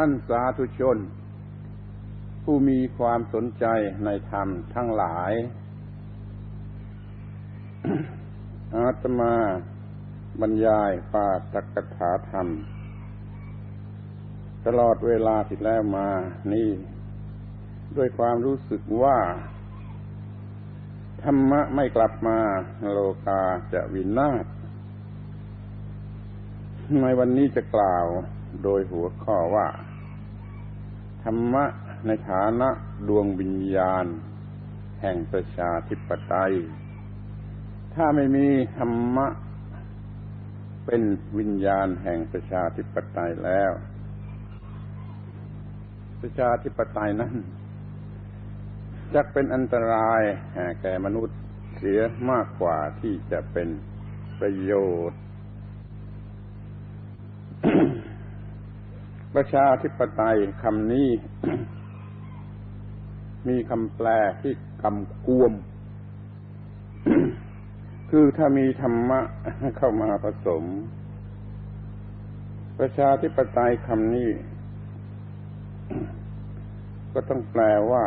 ท่านสาธุชน ผู้มีความสนใจในธรรมทั้งหลาย อาตมาบรรยายปาตกถาธรรม ตลอดเวลาที่แล้วมานี่ ด้วยความรู้สึกว่า ธรรมะไม่กลับมาโลกาจะวินาศในวันนี้จะกล่าวโดยหัวข้อว่า รรมะในฐานะดวงวิญญาณ แห่งประชาธิปไตย ถ้าไม่มีธรรมะ เป็นวิญญาณแห่งประชาธิปไตยแล้ว ประชาธิปไตยนั้นจะเป็นอันตรายแก่มนุษย์เสียมากกว่าที่จะเป็นประโยชน์ ประชาธิปไตยคำนี้ มีคำแปลที่กำกวม คือถ้ามีธรรมะเข้ามาผสม ประชาธิปไตยคำนี้ ก็ต้องแปลว่า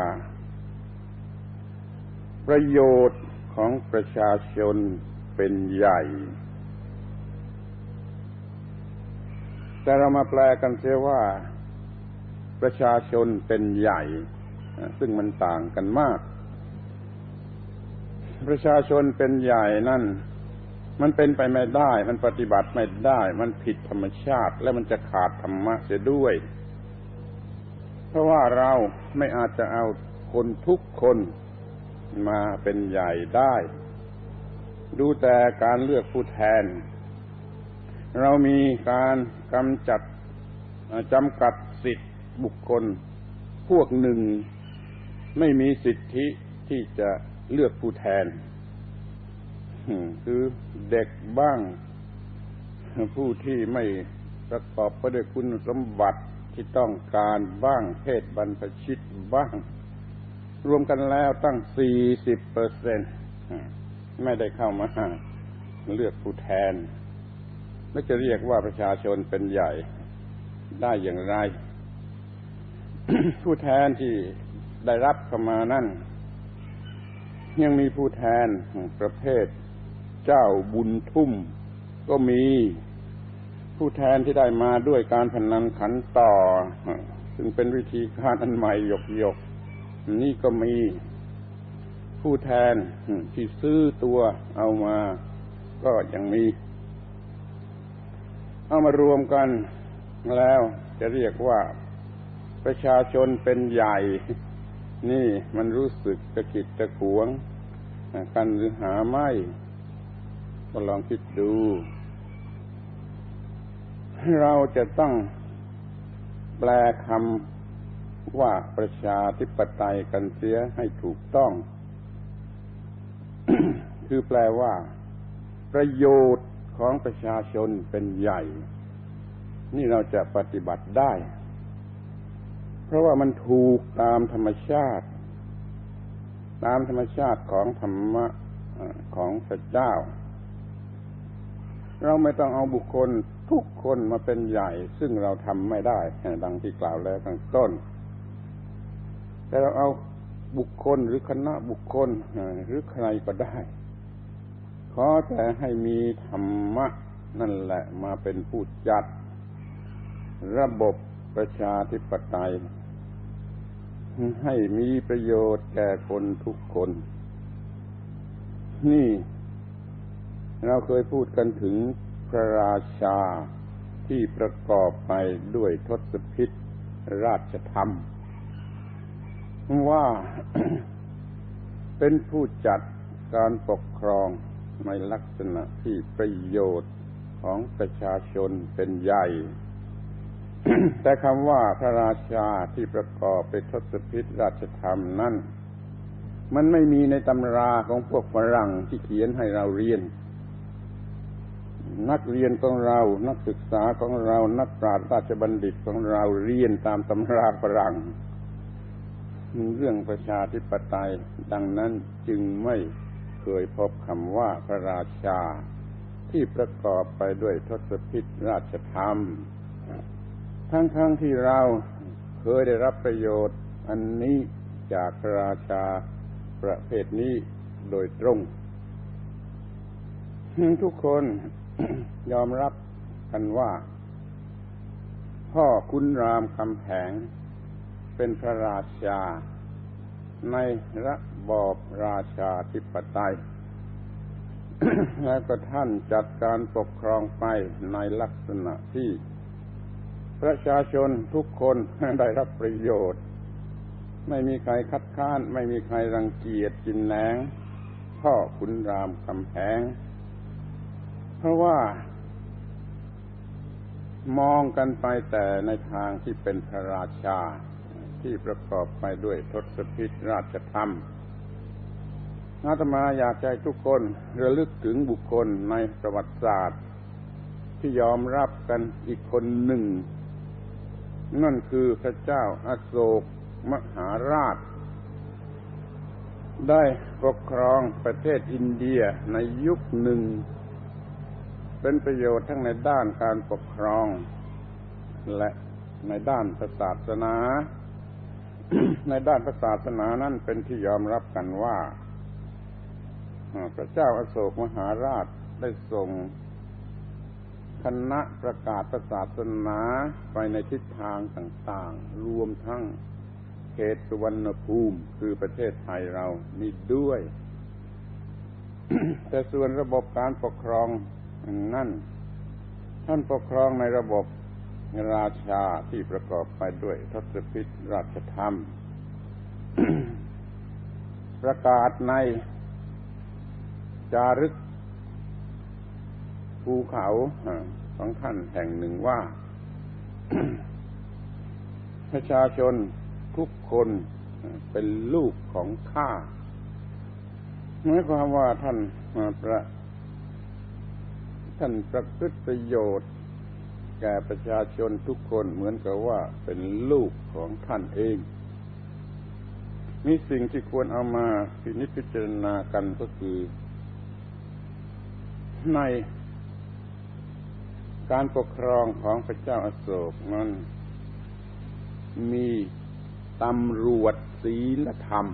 ประโยชน์ของประชาชนเป็นใหญ่ แต่เรามาแปลกันเสียว่า ประชาชนเป็นใหญ่ ซึ่งมันต่างกันมาก ประชาชนเป็นใหญ่นั่น มันเป็นไปไม่ได้ มันปฏิบัติไม่ได้ มันผิดธรรมชาติ และมันจะขาดธรรมะเสียด้วย เพราะว่าเราไม่อาจจะเอาคนทุกคนมาเป็นใหญ่ได้ ดูแต่การเลือกผู้แทน เรามีการกำจัดจำกัดสิทธิบุคคล พวกหนึ่งไม่มีสิทธิที่จะเลือกผู้แทน คือเด็กบ้าง ผู้ที่ไม่ประกอบไปด้วยคุณสมบัติที่ต้องการบ้างเพศบรรพชิตบ้าง รวมกันแล้วตั้งสี่สิบเปอร์เซ็นไม่ได้เข้ามาเลือกผู้แทน แล้วจะเรียกว่าประชาชนเป็นใหญ่ได้อย่างไร ผู้แทนที่ได้รับเข้ามานั่น ยังมีผู้แทนประเภทเจ้าบุญทุ่ม ก็มีผู้แทนที่ได้มาด้วยการพนันขันต่อ ซึ่งเป็นวิธีการอันใหม่หยกหยกนี่ก็มีผู้แทนที่ซื้อตัวเอามา ก็ยังมี เอามารวมกันแล้วจะเรียกว่าประชาชนเป็นใหญ่ นี่มันรู้สึกตะกิดตะขวง กันหรือหาไม่ก็ลองคิดดู เราจะต้องแปลคำว่าประชาธิปไตยกันเสียให้ถูกต้อง คือแปลว่า ประโยชน์ ของประชาชนเป็นใหญ่ นี่เราจะปฏิบัติได้ เพราะว่ามันถูกตามธรรมชาติ ตามธรรมชาติของธรรมะของพระเจ้า เราไม่ต้องเอาบุคคลทุกคนมาเป็นใหญ่ ซึ่งเราทำไม่ได้ ดังที่กล่าวแล้วข้างต้น แต่เราเอาบุคคลหรือคณะบุคคลหรือใครก็ได้ อแต่ให้มีธรรมะ นั่นแหละมาเป็นผู้จัด ระบบประชาธิปไตย ให้มีประโยชน์แก่คนทุกคน นี่ เราเคยพูดกันถึงพระราชาที่ประกอบไปด้วยทศพิษราชธรรม ว่าเป็นผู้จัดการปกครอง ในลักษณะที่ประโยชน์ของประชาชนเป็นใหญ่ แต่คำว่าพระราชาที่ประกอบไปทศพิธราชธรรมนั่นมันไม่มีในตำราของพวกฝรั่งที่เขียนให้เราเรียน นักเรียนของเรา นักศึกษาของเรา นักปราชญ์ราชบัณฑิตของเราเรียนตามตำราฝรั่งเรื่องประชาธิปไตยดังนั้นจึงไม่ ยพบคำว่าพระราชา ที่ประกอบไปด้วยทศพิธราชธรรม ทั้งๆทที่เราเคยได้รับประโยชน์อันนี้จากพระราชาประเภทนี้โดยตรง ทุกคนยอมรับกันว่า พ่อคุณรามคำแหงเป็นพระราชาในระ บอบราชาธิปไตย แล้วก็ท่านจัดการปกครองไปในลักษณะที่ ประชาชนทุกคนได้รับประโยชน์ ไม่มีใครคัดค้าน ไม่มีใครรังเกียจจินแหนงพ่อขุนรามคำแหงเพราะว่ามองกันไปแต่ในทางที่เป็นพระราชาที่ประกอบไปด้วยทศพิธราชธรรม อาตมาอยากให้ทุกคนระลึกถึงบุคคลในประวัติศาสตร์ ที่ยอมรับกันอีกคนหนึ่ง นั่นคือพระเจ้าอาโศกมหาราช ได้ปกครองประเทศอินเดียในยุคหนึ่ง เป็นประโยชน์ทั้งในด้านการปกครอง และในด้านศาสนา ในด้านศาสนานั้นเป็นที่ยอมรับกันว่า พระเจ้าอาโศกมหาราชได้ส่งคณะประกาศศาสนาไปในทิศทางต่างๆ รวมทั้งเขตสุวรรณภูมิคือประเทศไทยเรานี่ด้วย แต่ส่วนระบบการปกครองนั่น ท่านปกครองในระบบราชาที่ประกอบไปด้วยทศพิธราชธรรม ประกาศใน จารึกภูเขาของท่านแห่งหนึ่งว่า ประชาชนทุกคนเป็นลูกของข้าหมายความว่าท่านประท่านประพฤติประโยชน์แก่ประชาชนทุกคนเหมือนกับว่าเป็นลูกของท่านเอง มีสิ่งที่ควรเอามาพินิจพิจารณากันก็คือ ในการปกครองของพระเจ้าอาโศกนั้นมีตำรวจศีลธรรม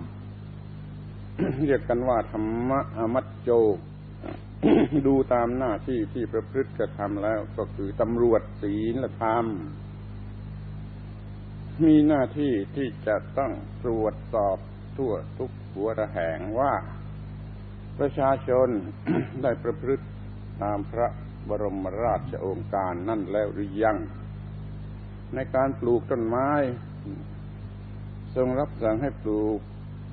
เรียกกันว่าธรรมะอมัจโจ ดูตามหน้าที่ที่ประพฤติกระทำแล้วก็คือตำรวจศีลธรรม มีหน้าที่ที่จะต้องตรวจสอบทั่วทุกหัวระแหงว่า ประชาชนได้ประพฤติ ตามพระบรมราชโองการนั่นแล้วหรือยัง ในการปลูกต้นไม้ ทรงรับสั่งให้ปลูก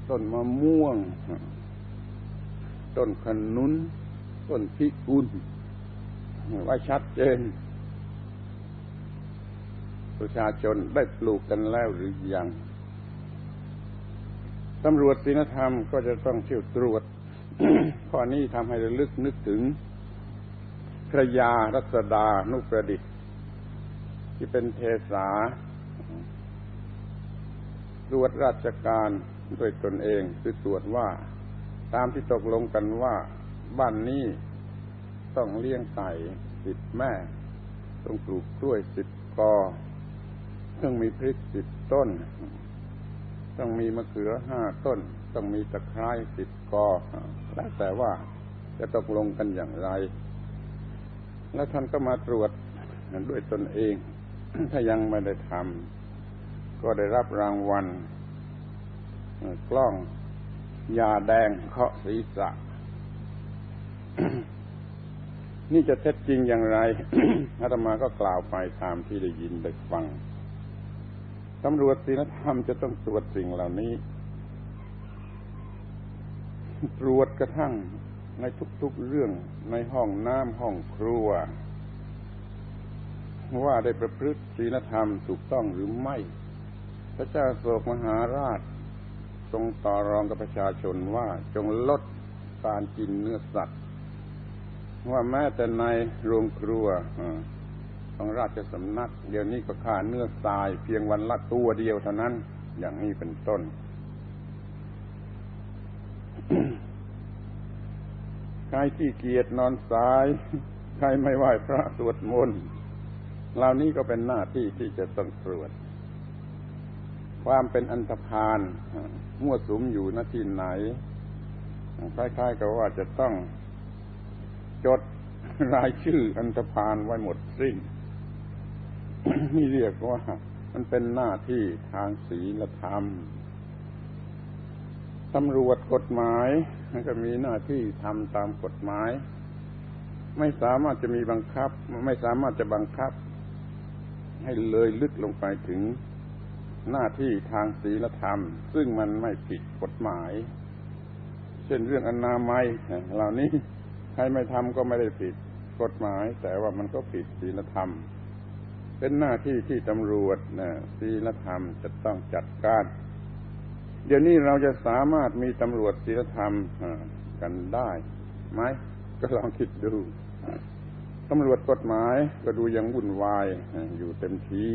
ต้นมะม่วง ต้นขนุน ต้นพิกุลไว้ชัดเจน ประชาชนได้ปลูกกันแล้วหรือยังตำรวจศีลธรรมก็จะต้องเที่ยวตรวจ ข้อนี้ทำให้ระลึกนึกถึง พระยารัศดานุประดิษฐ์ ที่เป็นเทสาตรวจราชการด้วยตนเองคือตรวจว่า ตามที่ตกลงกันว่า บ้านนี้ต้องเลี้ยงไก่สิบแม่ ต้องปลูกกล้วยสิบกอต้องมีพริกสิบต้น ต้องมีมะเขือห้าต้น ต้องมีตะไคร้สิบกอแล้วแต่ว่าจะตกลงกันอย่างไร แล้วท่านก็มาตรวจด้วยตนเอง ถ้ายังไม่ได้ทำก็ได้รับรางวัลกล้องยาแดงเคาะศีรษะ นี่จะเท็จจริงอย่างไรอาตมาก็กล่าวไปตามที่ได้ยินได้ฟังตำรวจศีลธรรมจะต้องตรวจสิ่งเหล่านี้ ตรวจกระทั่ง ในทุกๆเรื่องในห้องน้ำห้องครัว ว่าได้ประพฤติศีลธรรมถูกต้องหรือไม่ พระเจ้าโศกมหาราช ทรงต่อรองกับประชาชนว่าจงลดการกินเนื้อสัตว์ ว่าแม้แต่ในโรงครัวของราชสำนัก เดี๋ยวนี้ก็ฆ่าเนื้อตายเพียงวันละตัวเดียวเท่านั้น อย่างนี้เป็นต้น ครที่เกียจนอนสาย ใครไม่ไหวพระสวดมนต์เหล่านี้ก็เป็นหน้าที่ที่จะต้องตรวจ ความเป็นอันธพาลมั่วสุมอยู่ณที่ไหน คล้ายๆกับว่าจะต้องจดรายชื่ออันธพาลไว้หมดสิ้นนี่เรียกว่ามันเป็นหน้าที่ทางศีลธรรม ตำรวจกฎหมายก็มีหน้าที่ทำตามกฎหมาย ไม่สามารถจะมีบังคับ ไม่สามารถจะบังคับ ให้เลยลึกลงไปถึงหน้าที่ทางศีลธรรม ซึ่งมันไม่ผิดกฎหมาย เช่นเรื่องอนามัยเหล่านี้ใครไม่ทำก็ไม่ได้ผิดกฎหมาย แต่ว่ามันก็ผิดศีลธรรม เป็นหน้าที่ที่ตำรวจนะศีลธรรมจะต้องจัดการ เดี๋ยวนี้เราจะสามารถมีตำรวจศีลธรรมกันได้ไหมก็ลองคิดดูตำรวจกฎหมายก็ดูยังวุ่นวายอยู่เต็มที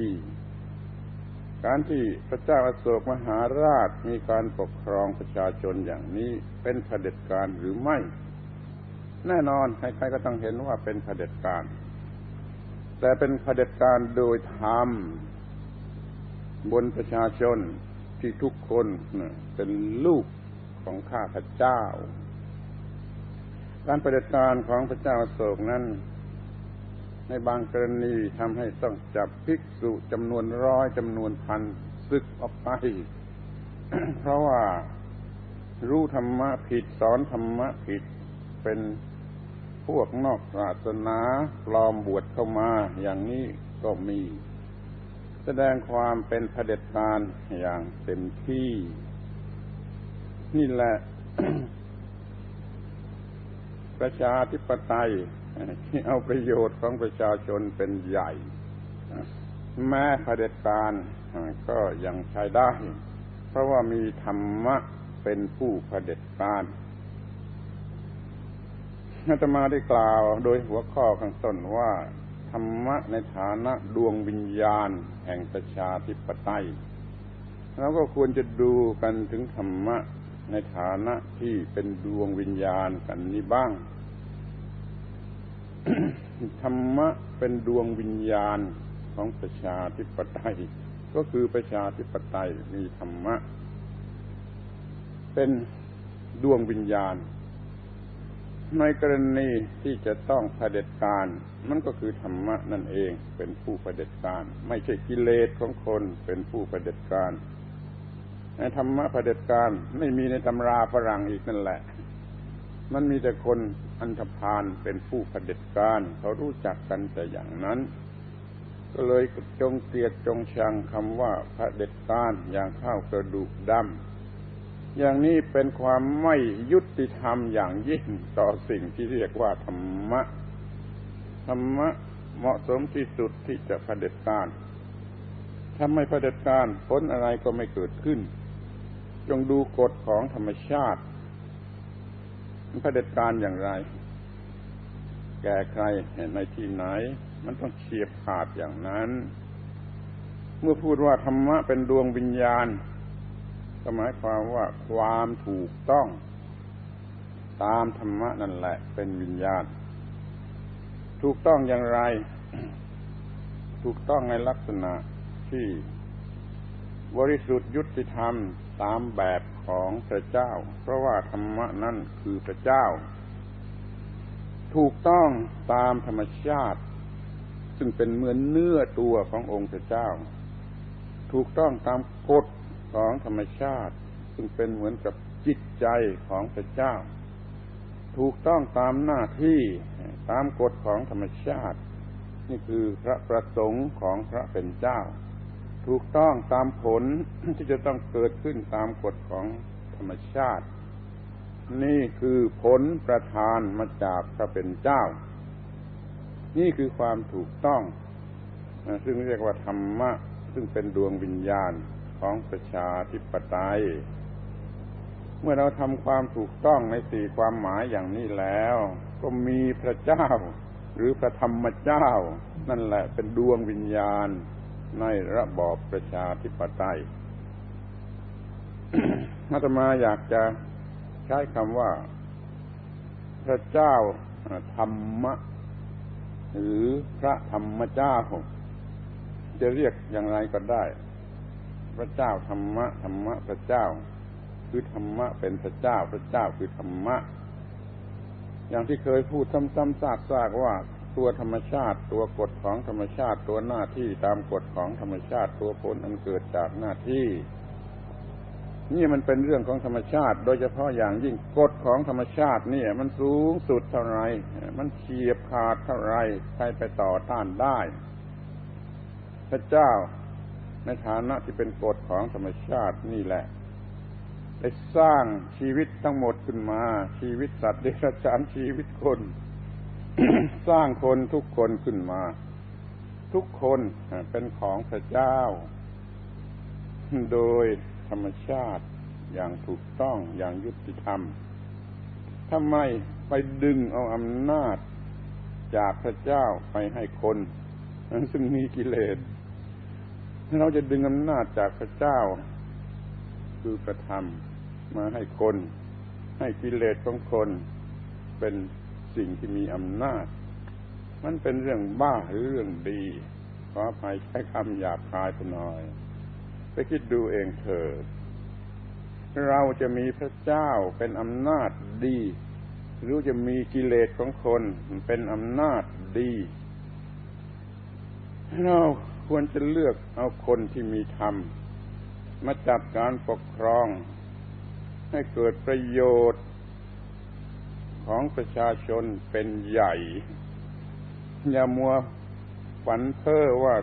การที่พระเจ้าอโศกมหาราชมีการปกครองประชาชนอย่างนี้เป็นเผด็จการหรือไม่ แน่นอนใครๆก็ต้องเห็นว่าเป็นเผด็จการ แต่เป็นเผด็จการโดยธรรมบนประชาชน ที่ทุกคนเป็นลูกของข้าพเจ้า การเผด็จการของพระเจ้าโศกนั้น ในบางกรณีทำให้ต้องจับภิกษุจำนวนร้อยจำนวนพันซึกออกไป เพราะว่ารู้ธรรมะผิดสอนธรรมะผิดเป็นพวกนอกศาสนาปลอมบวชเข้ามาอย่างนี้ก็มี แสดงความเป็นเผด็จการอย่างเต็มที่ นี่แหละ ประชาธิปไตยที่เอาประโยชน์ของประชาชนเป็นใหญ่ แม้เผด็จการก็ยังใช้ได้ เพราะว่ามีธรรมะเป็นผู้เผด็จการอาตมาได้กล่าวโดยหัวข้อข้างต้นว่า ธรรมะในฐานะดวงวิญญาณ แห่งประชาธิปไตยเราก็ควรจะดูกันถึงธรรมะในฐานะที่เป็นดวงวิญญาณกันนี้บ้าง ธรรมะเป็นดวงวิญญาณของประชาธิปไตย ก็คือประชาธิปไตยมีธรรมะ เป็นดวงวิญญาณ ในกรณีที่จะต้องเผด็จการ มันก็คือธรรมะนั่นเองเป็นผู้เผด็จการ ไม่ใช่กิเลสของคนเป็นผู้เผด็จการในธรรมะเผด็จการไม่มีในตำราฝรั่งอีกนั่นแหละ มันมีแต่คนอันธพาลเป็นผู้เผด็จการเขารู้จักกันแต่อย่างนั้น ก็เลยจงเกลียดจงชังคำว่าเผด็จการอย่างข้าวกระดูกดำ อย่างนี้เป็นความไม่ยุติธรรมอย่างยิ่งต่อสิ่งที่เรียกว่าธรรมะ ธรรมะเหมาะสมที่สุดที่จะเผด็จการถ้าไม่เผด็จการผลอะไรก็ไม่เกิดขึ้น จงดูกฎของธรรมชาติมันเผด็จการอย่างไร แก่ใครในที่ไหน มันต้องเฉียบขาดอย่างนั้น เมื่อพูดว่าธรรมะเป็นดวงวิญญาณ ก็หมายความว่าความถูกต้อง ตามธรรมะนั่นแหละ เป็นวิญญาณ ถูกต้องอย่างไร ถูกต้องในลักษณะที่บริสุทธิ์ยุติธรรมตามแบบของพระเจ้า เพราะว่าธรรมะนั่นคือพระเจ้า ถูกต้องตามธรรมชาติ ซึ่งเป็นเหมือนเนื้อตัวขององค์พระเจ้า ถูกต้องตามกฎ ของธรรมชาติ ซึ่งเป็นเหมือนกับจิตใจของพระเจ้า ถูกต้องตามหน้าที่ตามกฎของธรรมชาติ นี่คือพระประสงค์ของพระเป็นเจ้า ถูกต้องตามผลที่จะต้องเกิดขึ้นตามกฎของธรรมชาติ นี่คือผลประทานมาจากพระเป็นเจ้า นี่คือความถูกต้อง ซึ่งเรียกว่าธรรมะ ซึ่งเป็นดวงวิญญาณ ของประชาธิปไตย เมื่อเราทำความถูกต้องในสี่ความหมายอย่างนี้แล้ว ก็มีพระเจ้า หรือพระธรรมเจ้า นั่นแหละเป็นดวงวิญญาณในระบอบประชาธิปไตยอาตมาอยากจะใช้คำว่า พระเจ้าธรรมะ หรือพระธรรมเจ้าจะเรียกอย่างไรก็ได้ พระเจ้าธรรมะธรรมะพระเจ้า คือธรรมะเป็นพระเจ้าพระเจ้าคือธรรมะ อย่างที่เคยพูดซ้ำๆซากๆว่าตัวธรรมชาติ ตัวกฎของธรรมชาติ ตัวหน้าที่ตามกฎของธรรมชาติ ตัวผลอันเกิดจากหน้าที่ นี่มันเป็นเรื่องของธรรมชาติ โดยเฉพาะอย่างยิ่งกฎของธรรมชาตินี่มันสูงสุดเท่าไรมันเฉียบขาดเท่าไรใครไปต่อต้านได้ พระเจ้า ในฐานะที่เป็นกฎของธรรมชาตินี่แหละ ได้สร้างชีวิตทั้งหมดขึ้นมา ชีวิตสัตว์เดรัจฉานชีวิตคน สร้างคนทุกคนขึ้นมา ทุกคนเป็นของพระเจ้า โดยธรรมชาติอย่างถูกต้องอย่างยุติธรรมทำไมไปดึงเอาอำนาจจากพระเจ้าไปให้คน ซึ่งมีกิเลส เราจะดึงอำนาจจากพระเจ้า คือกระทำมาให้คน ให้กิเลสของคนเป็นสิ่งที่มีอำนาจ มันเป็นเรื่องบ้าหรือเรื่องดี ขออภัยใช้คำหยาบคายไปหน่อย ไปคิดดูเองเถิดเราจะมีพระเจ้าเป็นอำนาจดี หรือจะมีกิเลสของคนเป็นอำนาจดี เรา ควรจะเลือกเอาคนที่มีธรรม มาจัดการปกครอง ให้เกิดประโยชน์ของประชาชนเป็นใหญ่ อย่ามัวฝันเพ้อว่า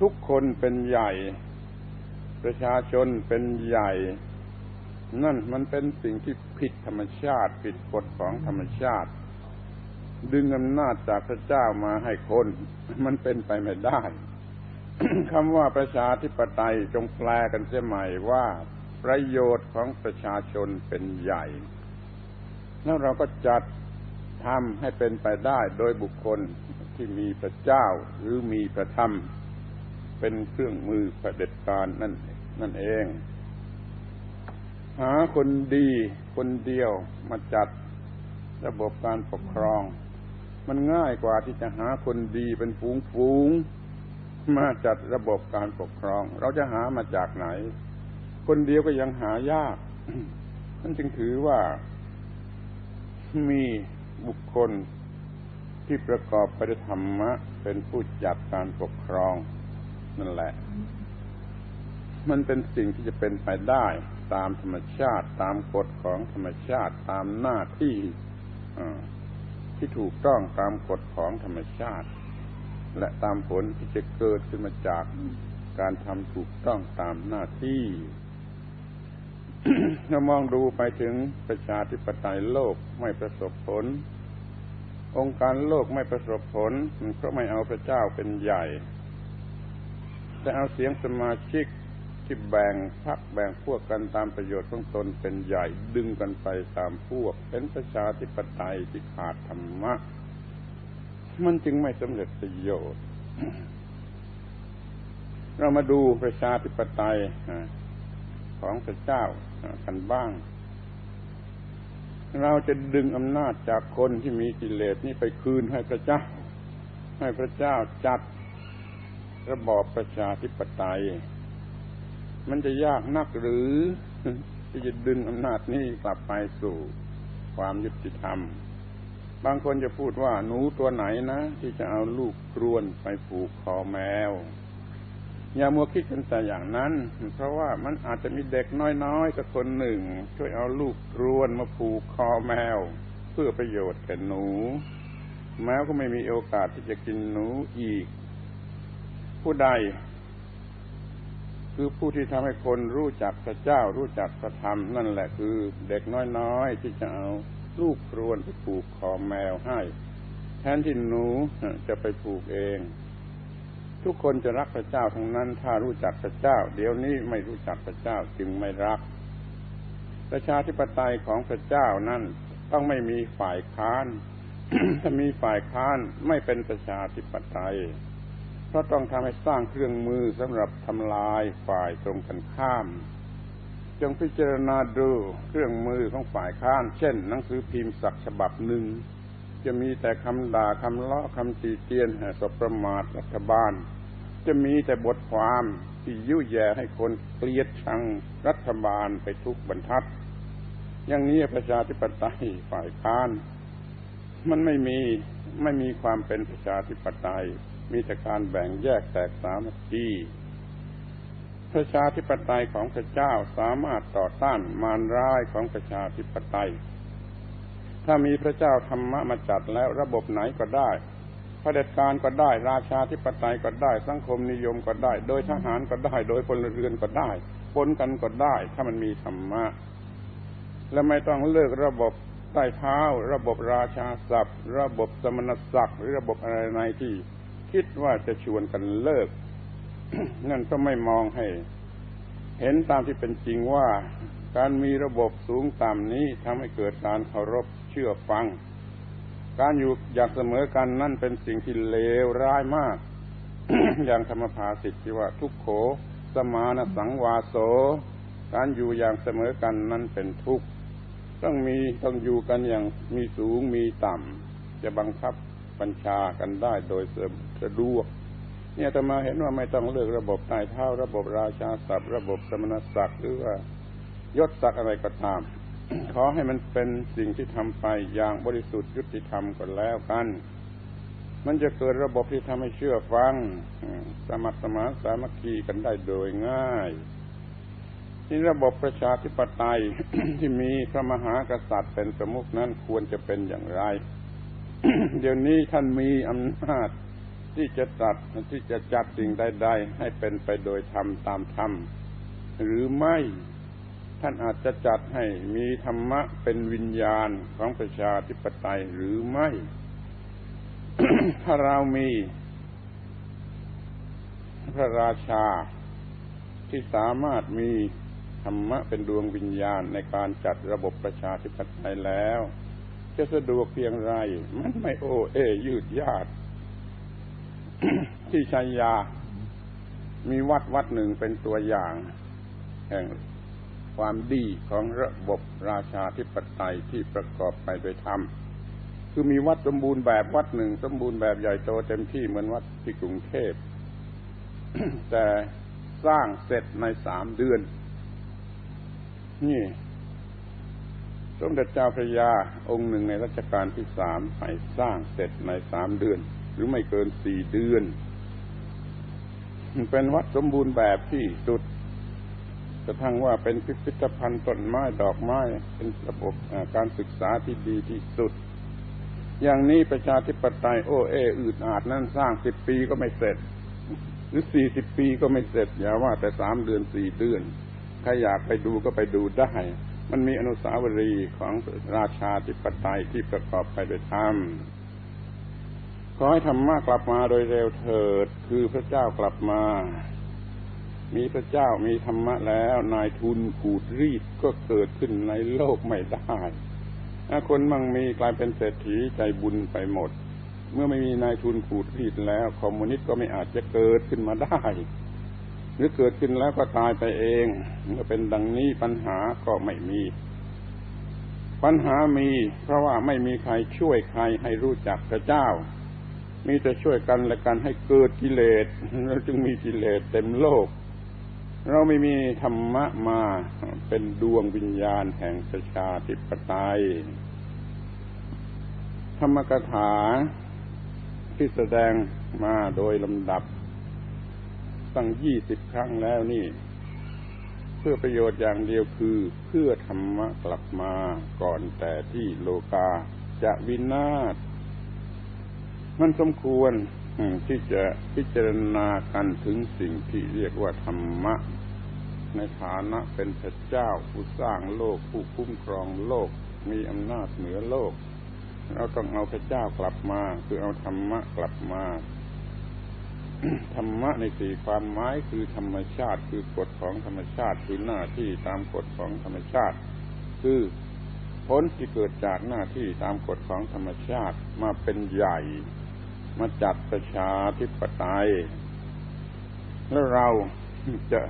ทุกคนเป็นใหญ่ ประชาชนเป็นใหญ่ นั่นมันเป็นสิ่งที่ผิดธรรมชาติ ผิดกฎของธรรมชาติ ดึงอำนาจจากพระเจ้ามาให้คน มันเป็นไปไม่ได้คำว่าประชาธิปไตยจงแปลกันเสียใหม่ว่าประโยชน์ของประชาชนเป็นใหญ่ แล้วเราก็จัดทำให้เป็นไปได้โดยบุคคลที่มีพระเจ้าหรือมีพระธรรม เป็นเครื่องมือเผด็จการนั่นนั่นเอง หาคนดีคนเดียวมาจัดระบบการปกครอง มันง่ายกว่าที่จะหาคนดีเป็นฝูงฝูงมาจัดระบบการปกครอง เราจะหามาจากไหน คนเดียวก็ยังหายากนั่นจึงถือว่ามีบุคคลที่ประกอบไปด้วยธรรมะ เป็นผู้จัดการปกครอง นั่นแหละ มันเป็นสิ่งที่จะเป็นไปได้ตามธรรมชาติ ตามกฎของธรรมชาติตามหน้าที่ ที่ถูกต้องตามกฎของธรรมชาติ และตามผลที่จะเกิดขึ้นมาจากการทำถูกต้องตามหน้าที่ถ้ามองดูไปถึงประชาธิปไตยโลกไม่ประสบผล องค์การโลกไม่ประสบผลเพราะไม่เอาพระเจ้าเป็นใหญ่ แต่เอาเสียงสมาชิก ที่แบ่งพักแบ่งพวกกันตามประโยชน์ของตนเป็นใหญ่ดึงกันไปตามพวก เป็นประชาธิปไตยที่ขาดธรรมะ มันจึงไม่สำเร็จประโยชน์ เรามาดูประชาธิปไตยของพระเจ้ากันบ้าง เราจะดึงอำนาจจากคนที่มีกิเลสนี้ไปคืนให้พระเจ้า ให้พระเจ้าจัดระบอบประชาธิปไตย มันจะยากนักหรือ ที่จะดึงอำนาจนี้กลับไปสู่ความยุติธรรม บางคนจะพูดว่าหนูตัวไหนนะ ที่จะเอาลูกครวนไปผูกคอแมว อย่ามัวคิดกันแต่อย่างนั้น เพราะว่ามันอาจจะมีเด็กน้อยๆกับคนหนึ่ง ช่วยเอาลูกรวนมาผูกคอแมว เพื่อประโยชน์แก่หนู แมวก็ไม่มีโอกาสที่จะกินหนูอีก ผู้ใด คือผู้ที่ทำให้คนรู้จักพระเจ้า รู้จักพระธรรมนั่นแหละคือเด็กน้อยๆที่จะเอาลูกครวนไปผูกคอแมวให้ แทนที่หนูจะไปผูกเอง ทุกคนจะรักพระเจ้าทั้งนั้น ถ้ารู้จักพระเจ้า เดี๋ยวนี้ไม่รู้จักพระเจ้าจึงไม่รัก ประชาธิปไตยของพระเจ้านั้นต้องไม่มีฝ่ายค้าน ถ้ามีฝ่ายค้านไม่เป็นประชาธิปไตย เพราะต้องทำให้สร้างเครื่องมือสำหรับทำลายฝ่ายตรงกันข้าม จงพิจารณาดูเครื่องมือของฝ่ายค้านเช่น หนังสือพิมพ์สักฉบับหนึ่ง จะมีแต่คำด่าคำล้อคำตีเตียนสบประมาทรัฐบาล จะมีแต่บทความที่ยุ่ยแย่ให้คนเกลียดชังรัฐบาลไปทุกบรรทัด อย่างนี้ประชาธิปไตยฝ่ายค้าน มันไม่มีไม่มีความเป็นประชาธิปไตย มีแต่การแบ่งแยกแตกสามัคคีประชาธิปไตยของพระเจ้าสามารถต่อต้านมารร้ายของประชาธิปไตย ถ้ามีพระเจ้าธรรมะมาจัดแล้วระบบไหนก็ได้เผด็จการก็ได้ ราชาธิปไตยก็ได้ สังคมนิยมก็ได้ โดยทหารก็ได้ โดยพลเรือนก็ได้ปนกันก็ได้ ถ้ามันมีธรรมะ และไม่ต้องเลิกระบบใต้เท้า ระบบราชาศัพท์ ระบบสมณศักดิ์หรือระบบอะไรในที่ คิดว่าจะชวนกันเลิก นั่นก็ไม่มองให้ เห็นตามที่เป็นจริงว่าการมีระบบสูงต่ำนี้ทำให้เกิดการเคารพเชื่อฟัง การอยู่อย่างเสมอกันนั่นเป็นสิ่งที่เลวร้ายมาก อย่างธรรมภาสิทธิว่าทุกโข สมานสังวาโส การอยู่อย่างเสมอกันนั่นเป็นทุกข์ ต้องมีต้องอยู่กันอย่างมีสูงมีต่ำ จะบังคับ บัญชากันได้โดยสะดวก เนี่ยแต่มาเห็นว่าไม่ต้องเลือกระบบใต้เท้าระบบราชาศัพท์ระบบสมณศักดิ์หรือว่ายศศักดิ์อะไรก็ตาม ขอให้มันเป็นสิ่งที่ทำไปอย่างบริสุทธิ์ยุติธรรมก็แล้วกัน มันจะเกิดระบบที่ทำให้เชื่อฟัง สมัครสมานสามัคคีกันได้โดยง่ายที่ระบบประชาธิปไตยที่มีพระมหากษัตริย์เป็นสมุขนั้นควรจะเป็นอย่างไร เดี๋ยวนี้ท่านมีอำนาจที่จะตัดที่จะจัดสิ่งใด ๆ ให้เป็นไปโดยธรรมตามธรรม หรือไม่ท่านอาจจะจัดให้มีธรรมะเป็นวิญญาณของประชาธิปไตยหรือไม่ ถ้าเรามีพระราชาที่สามารถมีธรรมะเป็นดวงวิญญาณในการจัดระบบประชาธิปไตยแล้ว จะสะดวกเพียงไร มันไม่โอเอ ยืดยาดที่ชัยยา มีวัดวัดหนึ่งเป็นตัวอย่าง แห่งความดีของระบบราชาธิปไตยที่ประกอบไปโดยธรรม คือมีวัดสมบูรณ์แบบวัดหนึ่งสมบูรณ์แบบใหญ่โตเต็มที่เหมือนวัดที่กรุงเทพ แต่สร้างเสร็จในสามเดือน นี่ สมเด็จเจ้าพระยาองค์หนึ่งในรัชกาลที่สามไปสร้างเสร็จในสามเดือน หรือไม่เกินสี่เดือน เป็นวัดสมบูรณ์แบบที่สุดกระทั่งว่าเป็นพิพิธภัณฑ์ต้นไม้ดอกไม้เป็นระบบการศึกษาที่ดีที่สุด อย่างนี้ประชาธิปไตยโอเออืดอาดนั่นสร้างสิบปีก็ไม่เสร็จ หรือสี่สิบปีก็ไม่เสร็จอย่าว่าแต่สามเดือนสี่เดือนใครอยากไปดูก็ไปดูได้ มันมีอนุสาวรีย์ของราชาธิปไตยที่ประกอบไปด้วยธรรมขอให้ธรรมะกลับมาโดยเร็วเถิด คือพระเจ้ากลับมา มีพระเจ้ามีธรรมะแล้ว นายทุนขูดรีดก็เกิดขึ้นในโลกไม่ได้คนมั่งมีกลายเป็นเศรษฐีใจบุญไปหมด เมื่อไม่มีนายทุนขูดรีดแล้ว คอมมิวนิสต์ก็ไม่อาจจะเกิดขึ้นมาได้ หรือเกิดขึ้นแล้วก็ตายไปเองเมื่อเป็นดังนี้ปัญหาก็ไม่มี ปัญหามี เพราะว่าไม่มีใครช่วยใครให้รู้จักพระเจ้า มีแต่ช่วยกันและกันให้เกิดกิเลสแล้วจึงมีกิเลสเต็มโลก เราไม่มีธรรมะมาเป็นดวงวิญญาณแห่งประชาธิปไตย ธรรมกถาที่แสดงมาโดยลำดับ ตั้งยี่สิบครั้งแล้วนี่ เพื่อประโยชน์อย่างเดียวคือเพื่อธรรมะกลับมาก่อนแต่ที่โลกาจะวินาศมันสมควรที่จะพิจารณากันถึงสิ่งที่เรียกว่าธรรมะ ในฐานะเป็นพระเจ้าผู้สร้างโลกผู้คุ้มครองโลก มีอำนาจเหนือโลก เราต้องเอาพระเจ้ากลับมา คือเอาธรรมะกลับมา ธรรมะในสี่ความหมายคือธรรมชาติ คือกฎของธรรมชาติคือหน้าที่ตามกฎของธรรมชาติ คือผลที่เกิดจากหน้าที่ตามกฎของธรรมชาติมาเป็นใหญ่ มาจัดประชาธิปไตย แล้วเราจะ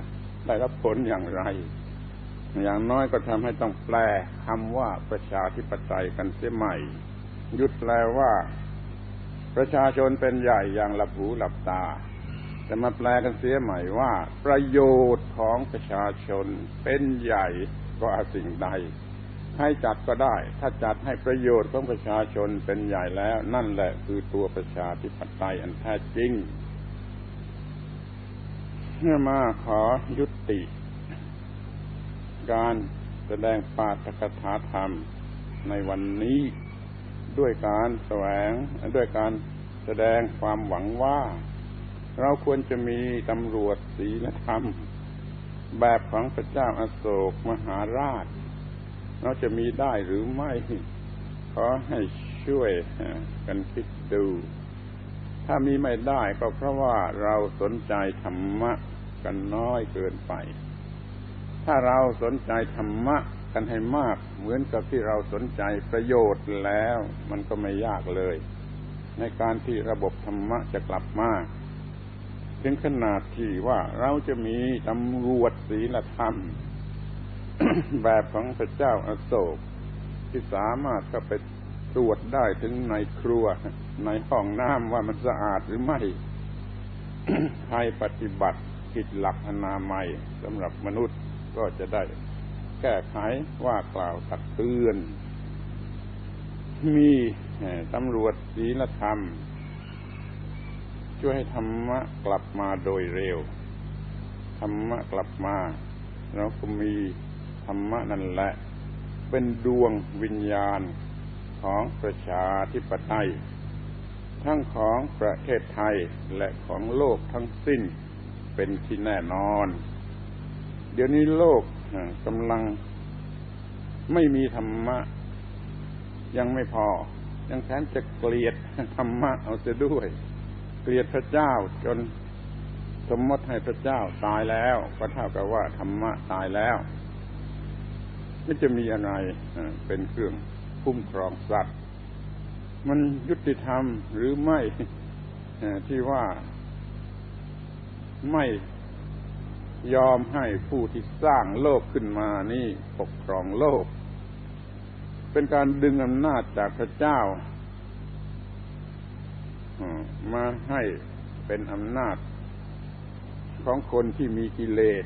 ได้รับผลอย่างไร อย่างน้อยก็ทำให้ต้องแปลคำว่าประชาธิปไตยกันเสียใหม่ ยุดแปลว่า ประชาชนเป็นใหญ่อย่างหลับหูหลับตาจะมาแปลกันเสียใหม่ว่า ประโยชน์ของประชาชนเป็นใหญ่กว่าสิ่งใด ให้จัดก็ได้ ถ้าจัดให้ประโยชน์ของประชาชนเป็นใหญ่แล้ว นั่นแหละคือตัวประชาธิปไตยอันแท้จริงเมื่อมาขอยุติ การแสดงปาฐกถาธรรมในวันนี้ ด้วยการแสวงด้วยการแสดงความหวังว่า เราควรจะมีตำรวจศีลธรรม แบบของพระเจ้าอาโศกมหาราช เราจะมีได้หรือไม่ ขอให้ช่วยกันคิดดู ถ้ามีไม่ได้ก็เพราะว่าเราสนใจธรรมะกันน้อยเกินไป ถ้าเราสนใจธรรมะ กันให้มาก เหมือนกับที่เราสนใจประโยชน์แล้ว มันก็ไม่ยากเลย ในการที่ระบบธรรมะจะกลับมาถึงขนาดที่ว่าเราจะมีตำรวจศีลธรรม แบบของพระเจ้าอาโศก ที่สามารถเข้าไปตรวจได้ถึงในครัว ในห้องน้ำว่ามันสะอาดหรือไม่ใครปฏิบัติผิดหลักอนามัยสำหรับมนุษย์ก็จะได้ แก้ไขว่ากล่าวตักเตือน มีตำรวจศีลธรรม ช่วยให้ธรรมะกลับมาโดยเร็ว ธรรมะกลับมาเราก็มีธรรมะนั่นแหละ เป็นดวงวิญญาณของประชาธิปไตย ทั้งของประเทศไทยและของโลกทั้งสิ้นเป็นที่แน่นอน เดี๋ยวนี้โลก กำลังไม่มีธรรมะ ยังไม่พอ ยังแทนจะเกลียดธรรมะเอาเสียด้วย เกลียดพระเจ้าจนสมมติให้พระเจ้าตายแล้วก็เท่ากับว่าธรรมะตายแล้วไม่จะมีอะไรเป็นเครื่องคุ้มครองสัตว์ มันยุติธรรมหรือไม่ที่ว่าไม่ ยอมให้ผู้ที่สร้างโลกขึ้นมานี่ปกครองโลก เป็นการดึงอำนาจจากพระเจ้ามาให้เป็นอำนาจของคนที่มีกิเลส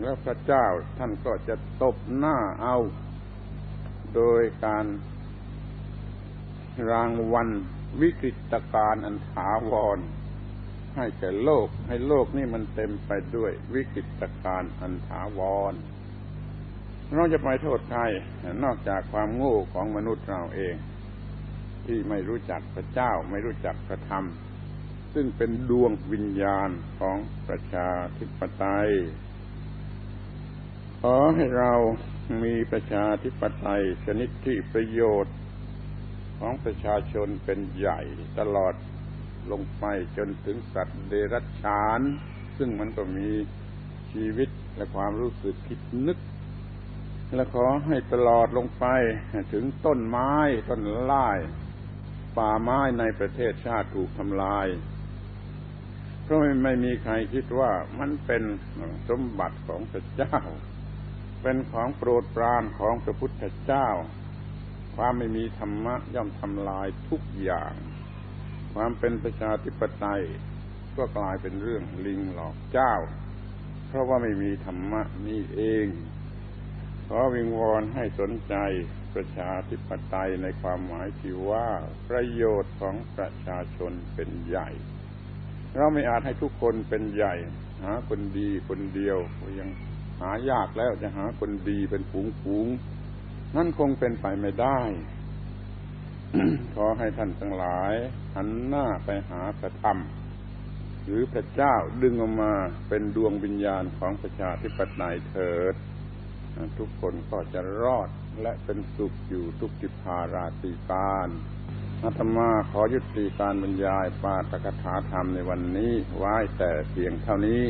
แล้วพระเจ้าท่านก็จะตบหน้าเอา โดยการรางวัลวิกฤตการณ์อันถาวร ให้แก่โลก ให้โลกนี่มันเต็มไปด้วยวิกฤตการณ์อันถาวร เราจะไปโทษใครนอกจากความโง่ของมนุษย์เราเอง ที่ไม่รู้จักพระเจ้าไม่รู้จักพระธรรม ซึ่งเป็นดวงวิญญาณของประชาธิปไตยขอให้เรามีประชาธิปไตยชนิดที่ประโยชน์ของประชาชนเป็นใหญ่ตลอด ลงไปจนถึงสัตว์เดรัจฉาน ซึ่งมันก็มีชีวิตและความรู้สึกคิดนึก และขอให้ตลอดลงไปถึงต้นไม้ต้นไม้ป่าไม้ในประเทศชาติถูกทำลาย เพราะไม่มีใครคิดว่ามันเป็นสมบัติของพระเจ้า เป็นของโปรดปรานของพระพุทธเจ้า ความไม่มีธรรมะย่อมทำลายทุกอย่าง ความเป็นประชาธิปไตยก็กลายเป็นเรื่องลิงหลอกเจ้า เพราะว่าไม่มีธรรมะนี่เอง ขอวิงวอนให้สนใจประชาธิปไตยในความหมายที่ว่าประโยชน์ของประชาชนเป็นใหญ่ เราไม่อาจให้ทุกคนเป็นใหญ่ หาคนดีคนเดียวยังหายากแล้วจะหาคนดีเป็นฝูงฝูงนั่นคงเป็นไปไม่ได้ ขอให้ท่านทั้งหลาย หันหน้าไปหาพระธรรม หรือพระเจ้าดึงออกมาเป็นดวงวิญญาณของประชาธิปไตยเถิด ทุกคนก็จะรอดและเป็นสุขอยู่ทุกจิพาราตีการอาตมาขอยุติการบรรยายปาตกถาธรรมในวันนี้ไว้แต่เพียงเท่านี้